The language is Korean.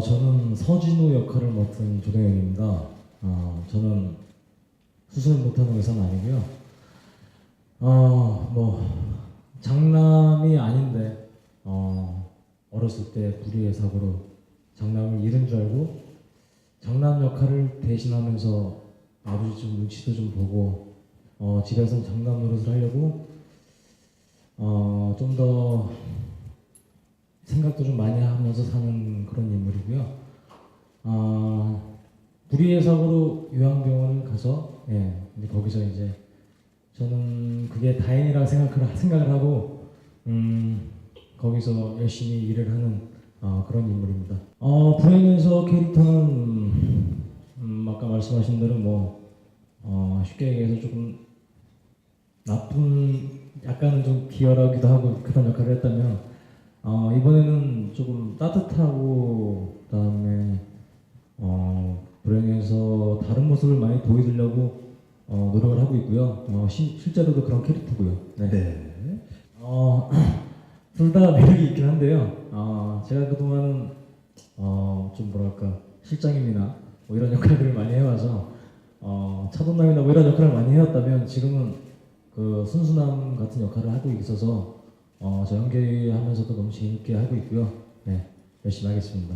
저는 서진우 역할을 맡은 조대현입니다. 어, 저는 수술 못하는 의사는 아니고요. 어, 뭐 장남이 아닌데 어, 어렸을 때 불의의 사고로 장남을 잃은 줄 알고 장남 역할을 대신하면서 아버지 좀 눈치도 좀 보고 어, 집에서는 장남 노릇을 하려고 어, 좀더 생각도 좀 많이 하면서 사는 그런 인물이고요. 어, 불의의 사고로 요양병원 가서 예, 이제 거기서 이제 저는 그게 다행이라고 생각을 생각을 하고 음, 거기서 열심히 일을 하는 어, 그런 인물입니다. 어, 불행연서 캐릭터는 음, 아까 말씀하신 대로 뭐 어, 쉽게 얘기해서 조금 나쁜 약간 좀 기어라기도 하고 그런 역할을 했다면 어, 이번에는 조금 따뜻하고 그다음에 어, 불행해서 다른 모습을 많이 보여주려고 어, 노력을 하고 있고요. 어, 시- 실제로도 그런 캐릭터고요. 네. 네. 어, 둘 다 매력이 있긴 한데요. 어, 제가 그동안은 어, 좀 뭐랄까 실장님이나 뭐 이런 역할들을 많이 해와서 어, 차돈남이나 뭐 이런 역할을 많이 해왔다면 지금은 그 순수남 같은 역할을 하고 있어서 어, 저 연기하면서도 너무 재밌게 하고 있고요. 네, 열심히 하겠습니다.